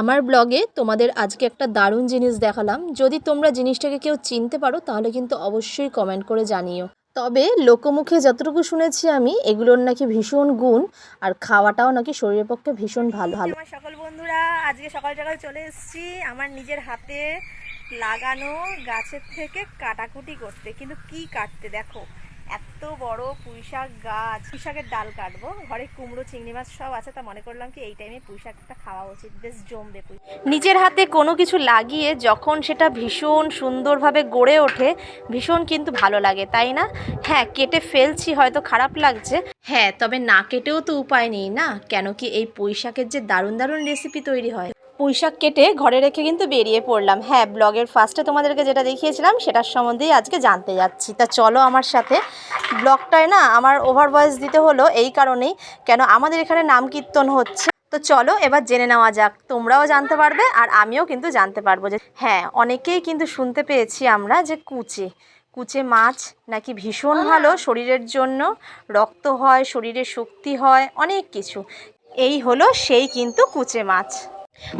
আমার ব্লগে তোমাদের আজকে একটা দারুণ জিনিস দেখালাম। যদি তোমরা জিনিসটাকে কেউ চিনতে পারো, তাহলে কিন্তু অবশ্যই কমেন্ট করে জানিও। তবে লোকমুখে যতটুকু শুনেছি আমি, এগুলোর নাকি ভীষণ গুণ, আর খাওয়াটাও নাকি শরীরের পক্ষে ভীষণ ভালো। ভালো আমার সকল বন্ধুরা, আজকে সকাল সকাল চলে এসেছি আমার নিজের হাতে লাগানো গাছের থেকে কাটাকুটি করতে। কিন্তু কি কাটতে দেখো? এত বড় পুঁইশাক গাছ। পুঁইশাকের ডাল কাটবো। ঘরে কুমড়ো, চিংড়ি মাছ সব আছে, তা মনে করলাম কি এই টাইমে পুঁইশাকটা খাওয়া উচিত। বেশ জমবে পুঁই। নিজের হাতে কোনো কিছু লাগিয়ে যখন সেটা ভীষণ সুন্দরভাবে গড়ে ওঠে, ভীষণ কিন্তু ভালো লাগে, তাই না? হ্যাঁ কেটে ফেলছি, হয়তো খারাপ লাগছে। হ্যাঁ তবে না কেটেও তো উপায় নেই না? কেন কি এই পুঁই শাকের যে দারুণ দারুণ রেসিপি তৈরি হয়। পুঁইশাক কেটে ঘরে রেখে কিন্তু বেরিয়ে পড়লাম। হ্যাঁ ব্লগের ফার্স্টে তোমাদেরকে যেটা দেখিয়েছিলাম সেটার সম্বন্ধেই আজকে জানতে যাচ্ছি। তা চলো আমার সাথে। ব্লগটায় না আমার ওভার ভয়েস দিতে হলো এই কারণেই কেন আমাদের এখানে নাম কীর্তন হচ্ছে। তো চলো এবার জেনে নেওয়া যাক তোমরাও জানতে পারবে আর আমিও কিন্তু জানতে পারব যে হ্যাঁ অনেকেই কিন্তু শুনতে পেয়েছি আমরা যে কুচে। কুচে মাছ নাকি ভীষণ ভালো শরীরের জন্য। রক্ত হয় শরীরে শক্তি হয় অনেক কিছু। এই হলো সেই কিন্তু কুচে মাছ।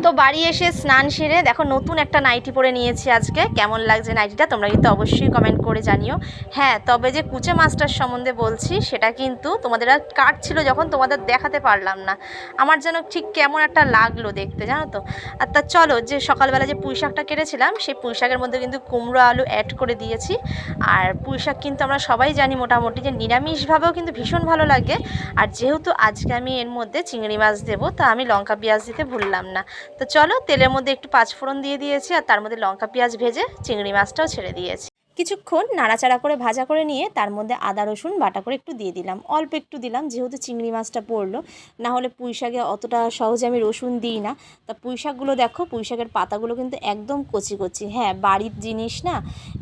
তো বাড়ি এসে স্নান সেরে দেখো নতুন একটা নাইটি পরে নিয়েছি আজকে। কেমন লাগছে নাইটিটা? তোমরা কিন্তু অবশ্যই কমেন্ট করে জানিও। হ্যাঁ তবে যে কুচে মাছটার সম্বন্ধে বলছি, সেটা কিন্তু তোমাদের আর কাটছিল যখন তোমাদের দেখাতে পারলাম না। আমার যেন ঠিক কেমন একটা লাগল দেখতে, জানো তো? আর তা চলো, যে সকালবেলা যে পুঁই শাকটা কেটেছিলাম, সেই পুঁই শাকের মধ্যে কিন্তু কুমড়ো আলু অ্যাড করে দিয়েছি। আর পুঁই শাক কিন্তু আমরা সবাই জানি মোটামুটি যে নিরামিষভাবেও কিন্তু ভীষণ ভালো লাগে। আর যেহেতু আজকে আমি এর মধ্যে চিংড়ি মাছ দেবো, তা আমি লঙ্কা পেঁয়াজ দিতে ভুললাম না। তো চলো তেলের মধ্যে একটু পাঁচফোড়ন দিয়ে দিয়েছি আর তার মধ্যে লঙ্কা পেঁয়াজ ভেজে চিংড়ি মাছটাও ছেড়ে দিয়েছি। কিছুক্ষণ নাড়াচাড়া করে ভাজা করে নিয়ে তার মধ্যে আদা, রসুন বাটা করে একটু দিয়ে দিলাম। অল্প একটু দিলাম, যেহেতু চিংড়ি মাছটা পড়ল, না হলে পুঁই শাকে অতটা সহজে আমি রসুন দিই না। তা পুঁই শাকগুলো দেখো, পুঁই শাকের পাতাগুলো কিন্তু একদম কচি কচি। হ্যাঁ বাড়ির জিনিস না,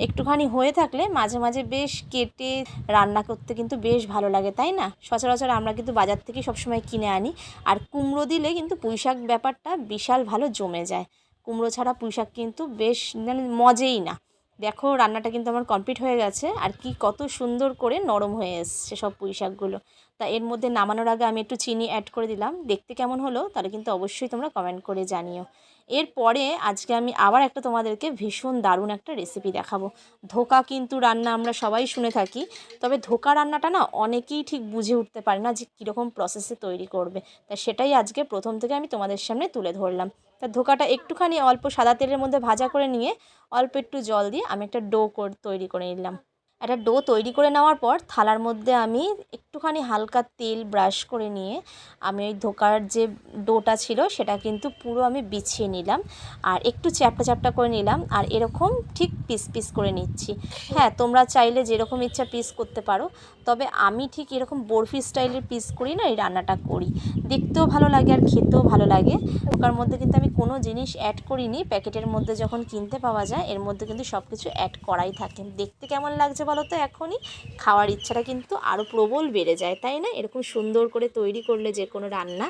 একটুখানি হয়ে থাকলে মাঝে মাঝে বেশ কেটে রান্না করতে কিন্তু বেশ ভালো লাগে, তাই না? সচরাচর আমরা কিন্তু বাজার থেকে সবসময় কিনে আনি। আর কুমড়ো দিলে কিন্তু পুঁই শাক ব্যাপারটা বিশাল ভালো জমে যায়। কুমড়ো ছাড়া পুঁই শাক কিন্তু বেশ মানে মজেই না। দেখো, রান্নাটা কিন্তু আমার কমপ্লিট হয়ে গেছে। আর কি কত সুন্দর করে নরম হয়ে এসছে সব পুঁই শাকগুলো তা এর মধ্যে নামানোর আগে আমি একটু চিনি অ্যাড করে দিলাম। দেখতে কেমন হলো? তাহলে কিন্তু অবশ্যই তোমরা কমেন্ট করে জানিও। এরপরে আজকে আমি আবার একটা তোমাদেরকে ভীষণ দারুণ একটা রেসিপি দেখাবো। ধোকা কিন্তু রান্না আমরা সবাই শুনে থাকি। তবে ধোকা রান্নাটা না অনেকেই ঠিক বুঝে উঠতে পারে না যে কীরকম প্রসেসে তৈরি করবে। তা সেটাই আজকে প্রথম থেকে আমি তোমাদের সামনে তুলে ধরলাম। তা ধোকাটা একটুখানি অল্প সাদা তেলের মধ্যে ভাজা করে নিয়ে অল্প একটু জল দিয়ে আমি একটা ডো তৈরি করে নিলাম। একটা ডো তৈরি করে নেওয়ার পর থালার মধ্যে আমি একটুখানি হালকা তেল ব্রাশ করে নিয়ে আমি ওই ধোকার যে ডোটা ছিল সেটা কিন্তু পুরো আমি বিছিয়ে নিলাম আর একটু চ্যাপটা চ্যাপটা করে নিলাম আর এরকম ঠিক পিস পিস করে নিচ্ছি। হ্যাঁ তোমরা চাইলে যেরকম ইচ্ছা পিস করতে পারো। তবে আমি ঠিক এরকম বরফি স্টাইলের পিস করি না, এই রান্নাটা করি। দেখতেও ভালো লাগে আর খেতেও ভালো লাগে। ওকার মধ্যে কিন্তু আমি কোনো জিনিস অ্যাড করিনি। প্যাকেটের মধ্যে যখন কিনতে পাওয়া যায়, এর মধ্যে কিন্তু সব কিছু অ্যাড করাই থাকে। দেখতে কেমন লাগছে বলো তো এখনই খাওয়ার ইচ্ছাটা কিন্তু আরও প্রবল বেড়ে যায়। তাই না? এরকম সুন্দর করে তৈরি করলে যে কোনো রান্না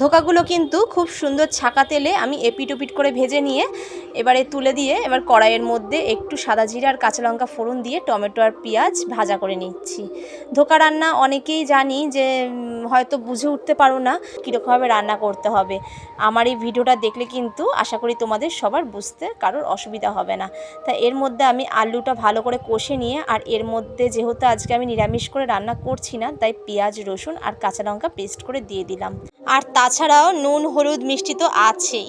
ধোকাগুলো কিন্তু খুব সুন্দর ছাকা তেলে আমি এপিট ওপিট করে ভেজে নিয়ে এবারে তুলে দিয়ে এবার কড়াইয়ের মধ্যে একটু সাদা জিরা আর কাঁচা লঙ্কা ফোড়ন দিয়ে টমেটো আর পেঁয়াজ ভাজা করে নিচ্ছি। ধোকা রান্না অনেকেই জানি যে হয়তো বুঝে উঠতে পারো না কীরকমভাবে রান্না করতে হবে। আমার এই ভিডিওটা দেখলে কিন্তু আশা করি তোমাদের সবার বুঝতে কারোর অসুবিধা হবে না। তা এর মধ্যে আমি আলুটা ভালো করে কষে নিয়ে আর এর মধ্যে যেহেতু আজকে আমি নিরামিষ করে রান্না করছি না, তাই পেঁয়াজ, রসুন আর কাঁচা লঙ্কা পেস্ট করে দিয়ে দিলাম। আর তাছাড়াও নুন হলুদ মিষ্টি তো আছেই।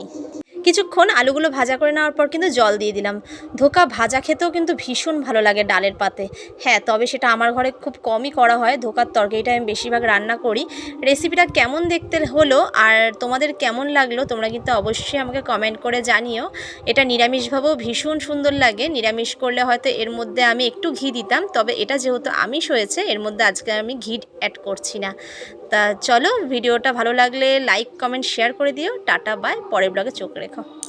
কিছুক্ষণ আলুগুলো ভাজা করে নেওয়ার পর কিন্তু জল দিয়ে দিলাম। ধোকা ভাজা খেতেও কিন্তু ভীষণ ভালো লাগে ডালের পাতে। হ্যাঁ তবে সেটা আমার ঘরে খুব কমই করা হয়। ধোকার তরকারিটা আমি বেশিরভাগ রান্না করি। রেসিপিটা কেমন দেখতে হলো আর তোমাদের কেমন লাগল তোমরা কিন্তু অবশ্যই আমাকে কমেন্ট করে জানিও। এটা নিরামিষভাবেও ভীষণ সুন্দর লাগে। নিরামিষ করলে হয়তো এর মধ্যে আমি একটু ঘি দিতাম, তবে এটা যেহেতু আমিষ হয়েছে, এর মধ্যে আজকে আমি ঘি অ্যাড করছি না। তা চলো, ভিডিওটা ভালো লাগলে লাইক কমেন্ট শেয়ার করে দিও। টাটা বাই পরের ব্লগে চোখ রেখো। Okay.